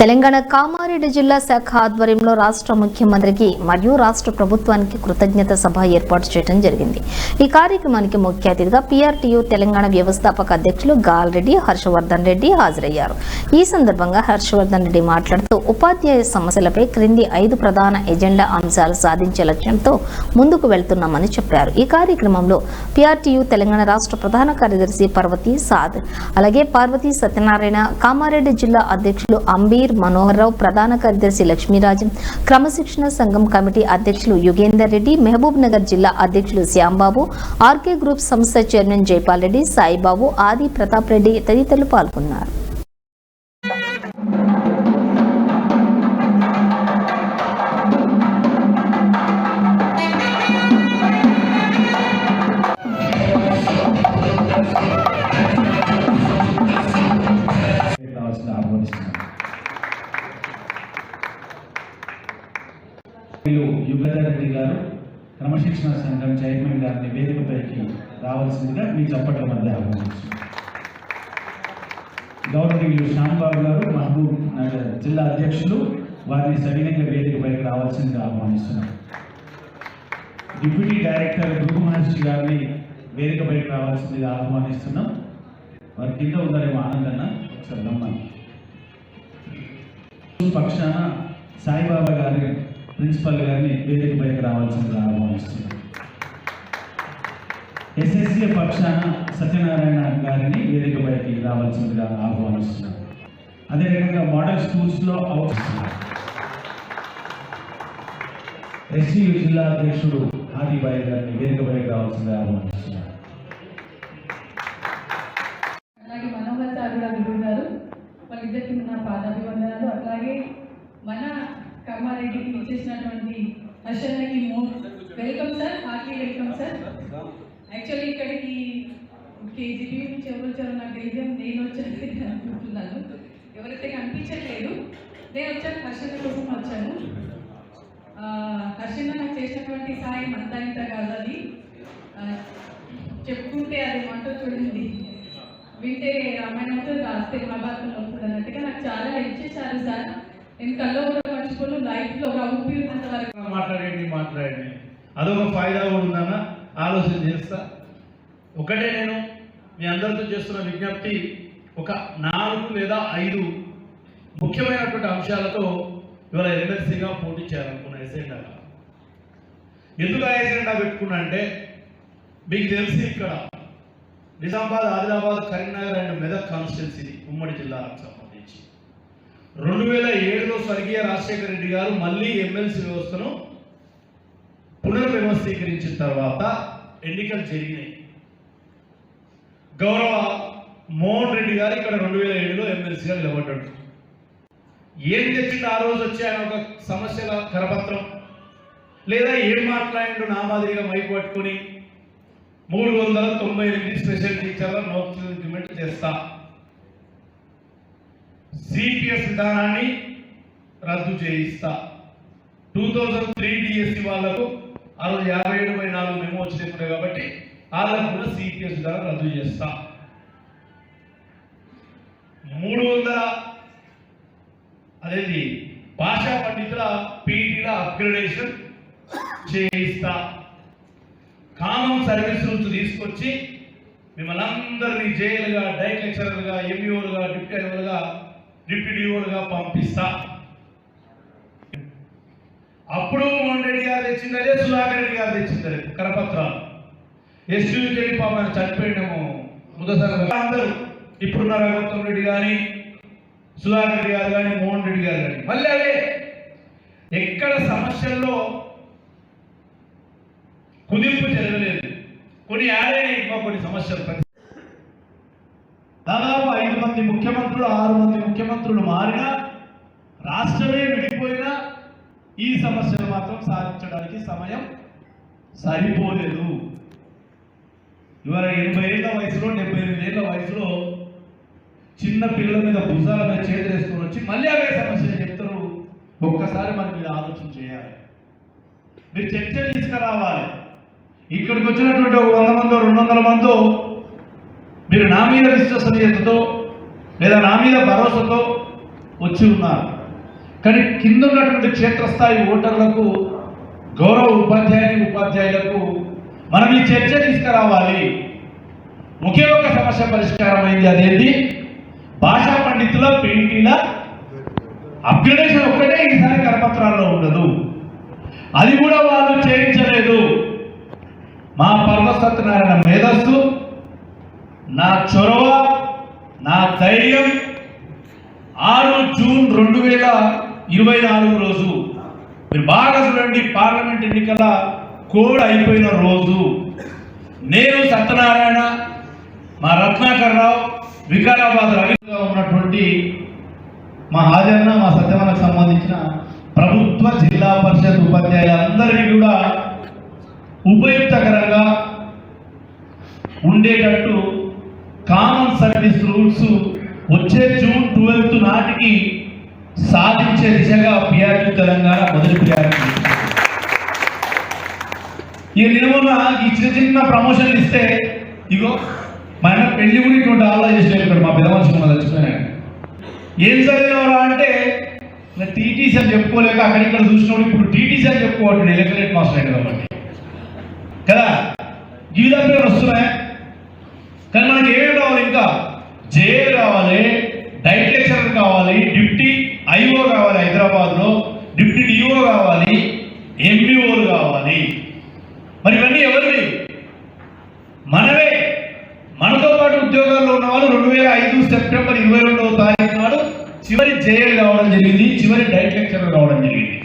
తెలంగాణ కామారెడ్డి జిల్లా శాఖ ఆధ్వర్యంలో రాష్ట్ర ముఖ్యమంత్రికి మరియు రాష్ట్ర ప్రభుత్వానికి కృతజ్ఞత సభ ఏర్పాటు చేయడం జరిగింది. ఈ కార్యక్రమానికి ముఖ్య అతిథిగా పీఆర్టీయూ తెలంగాణ వ్యవస్థాపక అధ్యక్షులు గాల్రెడ్డి హర్షవర్ధన్ రెడ్డి హాజరయ్యారు. ఈ సందర్భంగా హర్షవర్ధన్ రెడ్డి మాట్లాడుతూ ఉపాధ్యాయ సమస్యలపై క్రింది ఐదు ప్రధాన ఎజెండా అంశాలు సాధించే లక్ష్యంతో ముందుకు వెళ్తున్నామని చెప్పారు. ఈ కార్యక్రమంలో పీఆర్టీయూ తెలంగాణ రాష్ట్ర ప్రధాన కార్యదర్శి పార్వతి సాద్ అలాగే పార్వతీ సత్యనారాయణ కామారెడ్డి జిల్లా అధ్యక్షులు అంబీర్ మనోహర్ రావు ప్రధాన కార్యదర్శి లక్ష్మీరాజన్ క్రమశిక్షణ సంఘం కమిటీ అధ్యక్షులు యుగేందర్ రెడ్డి మహబూబ్ నగర్ జిల్లా అధ్యక్షులు శ్యాంబాబు ఆర్కే గ్రూప్ సంస్థ చైర్మన్ జైపాల్ రెడ్డి సాయిబాబు ఆది ప్రతాప్ రెడ్డి తదితరులు పాల్గొన్నారు. మీరు యుగధర్ గారు క్రమశిక్షణ సంఘం చైర్మన్ గారిని వేదికపైకి రావాల్సిందిగా మీ చప్పట్ల మధ్య ఆహ్వానిస్తున్నాను గౌరవనీయులు శ్యాంబాబు గారు మహబూబ్ నగర్ జిల్లా అధ్యక్షులు వారిని సవినంగా వేదికపైకి రావాల్సిందిగా ఆహ్వానిస్తున్నారు డిప్యూటీ డైరెక్టర్ భృగు మహర్షి గారిని వేదికపైకి రావాల్సిందిగా ఆహ్వానిస్తున్నాం. వారి కింద ఉన్నారేమో ఆనందన్న ఒకసారి రమ్మని. పక్షాన సాయిబాబా గారి ప్రిన్సిపల్ గారిని వేదిక పైకి రావాల్సిందిగా ఆహ్వానిస్తున్నాను. ఎస్ఎస్సీ పక్షాన సత్యనారాయణ గారిని వేదిక పైకి రావాల్సిందిగా ఆహ్వానిస్తున్నాను. అదేవిధంగా మోడల్ స్కూల్స్లో అవుతున్నాం ఎస్సీ జిల్లా అధ్యక్షుడు హాదీబాయి గారిని వేదిక పైకి రావాల్సిందిగా ఆహ్వానిస్తున్నాను అలాగే మనోహర్ సార్ కూడా విడున్నారు వాళ్ళిద్దరికి నా పాదాభివందనాలు అట్లాగే మన కమ్మారెడ్డికి ఇచ్చేసినటువంటి హర్షన్నకి welcome sir heartly welcome sir. Actually ఇక్కడికి కేజీబీ నుంచి ఎవరు వచ్చారో నాకు తెలియదు నేను వచ్చాను అనుకుంటున్నాను. ఎవరైతే కనిపించట్లేదు నేను వచ్చాను హర్షన్న కోసం వచ్చాను. ఆ, నాకు చేసినటువంటి సాయం అంతా ఇంత కాదు అది. చెప్పుకుంటే అది మాట చూడండి. వింటే రామాయణంతో రాస్తే మహాభారతంలో వస్తుంది అన్నట్టుగా నాకు చాలా హెల్ప్ చేశారు సార్. నేను కల్లో కూడా మర్చిపోను లైఫ్లో ఒక ఊపి వరకు మాట్లాడండి మాట్లాడండి. అదొక ఫాయిదా కూడా ఉందన్న ఆలోచన చేస్తా. ఒకటే నేను మీ అందరితో చేస్తున్న విజ్ఞప్తి ఒక నాలుగు లేదా ఐదు ముఖ్యమైనటువంటి అంశాలతో ఇవాళ ఎమ్మెల్సీగా పోటీ చేయాలనుకున్న ఎసెండాగా ఎందుకు ఆ ఎజెండా పెట్టుకున్నా అంటే మీకు తెలిసి ఇక్కడ నిజామాబాద్ ఆదిలాబాద్ కరీంనగర్ అండ్ మెదక్ కాన్స్టిట్యున్సీ ఉమ్మడి జిల్లా సంబంధించి రెండు వేల ఏడులో స్వర్గీయ రాజశేఖర రెడ్డి గారు మళ్ళీ ఎమ్మెల్సీ వ్యవస్థను పునర్వ్యవస్థీకరించిన తర్వాత ఎన్నికలు జరిగినాయి. గౌరవ మోహన్ రెడ్డి గారు ఇక్కడ రెండు వేల ఏడులో ఎమ్మెల్సీగా నిలబడ్డాడు. ఏం తెచ్చిండు? ఆ రోజు వచ్చి ఆయన ఒక సమస్యల కరపత్రం లేదా ఏం మాట్లాడిండు? నా మాదిరిగా మైక్ పట్టుకుని మూడు వందల తొంభై ఎనిమిది స్పెషల్ టీచర్ల నోట్ ఇంప్లిమెంట్ చేస్తా. సిపిఎస్ విధానాన్ని రద్దు చేయిస్తా. టూ థౌజండ్ త్రీ డిఎస్సి వాళ్ళకు ఆ రోజు యాభై ఏడు బై నాలుగు మేము వచ్చినప్పుడు కాబట్టి వాళ్ళకు కూడా సిపిఎస్ విధానం రద్దు చేస్తా. మూడు వందల అదేంటి భాషా పండితుల పీటీల అప్గ్రేడేషన్ చేయిస్తా. కామన్ సర్వీస్ రూల్స్ తీసుకొచ్చి మిమ్మల్ని అందరినీ జైలుగా డైట్ లెక్చరర్గా ఎంఈఓలుగా డిప్యూటీ డిప్యూటీఓలుగా పంపిస్తా. అప్పుడు మోహన్ రెడ్డి గారు తెచ్చిందదే సుధాకర్ రెడ్డి గారు తెచ్చిందదే కరపత్రాలు. ఎస్యూకి వెళ్ళి పాపం చనిపోయినాము ముదసర అందరూ. ఇప్పుడున్న రఘుత్తం రెడ్డి కానీ సుధాకర్ రెడ్డి గారు కానీ మోహన్ రెడ్డి గారు కానీ మళ్ళీ అదే. ఎక్కడ సమస్యల్లో కుదింపు జరగలేదు. కొన్ని యాడైనా ఇంకా కొన్ని సమస్యలు. దాదాపు మంది ముఖ్యమంత్రులు ఆరు మంది ముఖ్యమంత్రులు మారినా రాష్ట్రమే విడిపోయినా ఈ సమస్యలు మాత్రం సాధించడానికి సమయం సరిపోలేదు. ఇవాళ ఎనభై ఏళ్ళ వయసులో డెబ్బై ఎనిమిది ఏళ్ళ వయసులో చిన్న పిల్లల మీద భుజాల మీద చేతులు వేసుకొని వచ్చి మళ్ళీ అవే సమస్యలు చెప్తారు. ఒక్కసారి మరి మీరు ఆలోచన చేయాలి. మీరు చర్చ తీసుకురావాలి. ఇక్కడికి వచ్చినటువంటి ఒక వంద మందో రెండు వందల మందో మీరు నా మీద విశ్వసనీయతతో లేదా నా మీద భరోసాతో వచ్చి ఉన్నారు. కానీ కింద ఉన్నటువంటి క్షేత్రస్థాయి ఓటర్లకు గౌరవ ఉపాధ్యాయుని ఉపాధ్యాయులకు మనం ఈ చర్చ తీసుకురావాలి. ఒకే ఒక సమస్య పరిష్కారం అయింది. అదేంటి? భాషా పండితుల పెయింటింగ్ల అప్గ్రేడేషన్ ఒక్కటే ఈసారి కరపత్రాల్లో ఉండదు. అది కూడా వాళ్ళు చేయించలేదు. మా పర్వసత్యనారాయణ మేధస్సు నా చొరవ నా ధైర్యం ఆరు జూన్ రెండు వేల ఇరవై నాలుగు రోజు. మీరు బాగా చూడండి పార్లమెంట్ ఎన్నికల కోడ్ అయిపోయిన రోజు. నేను సత్యనారాయణ మా రత్నాకర్ రావు వికారాబాద్ రవిగా ఉన్నటువంటి మా హాజన్న మా సత్యవనకు సంబంధించిన ప్రభుత్వ జిల్లా పరిషత్ ఉపాధ్యాయులందరినీ కూడా ఉపయుక్తకరంగా ఉండేటట్టు కామన్ సర్వీస్ రూల్స్ వచ్చే జూన్ ట్వెల్త్ నాటికి సాధించే దిశగా పిఆర్టీ తెలంగాణ మొదటి పిఆర్టీ ఈ నిన్న ఈ చిన్న చిన్న ప్రమోషన్లు ఇస్తే ఇగో మా ఆయన పెళ్ళి కూడా ఇటువంటి ఆలోచన ఇక్కడ మా పెద్ద మనుషులు మన ఏం చదివినవరా అంటే టీటీసీ అని చెప్పుకోలేక అక్కడిక్కడ చూసినప్పుడు ఇప్పుడు టీటీసీ అని చెప్పుకోవట్లేదు ఎలక్ట్రేట్ మాస్టర్ అయిన కాబట్టి. కదా? ఈ విధంగా వస్తున్నాయి? కానీ మనకి ఏం కావాలి ఇంకా? జే కావాలి డైట్ లెక్చరర్ కావాలి డిప్టీ ఐఓ కావాలి హైదరాబాద్లో డిప్టీ డిఓ కావాలి ఎంపీఓలు కావాలి. మరి ఇవన్నీ ఎవరివి మనమే. మనతో పాటు ఉద్యోగాల్లో ఉన్న వాళ్ళు రెండు వేల ఐదు సెప్టెంబర్ ఇరవై రెండవ తారీఖు నాడు చివరి జేఎల్ కావడం జరిగింది చివరి డైట్ లెక్చరర్ కావడం జరిగింది.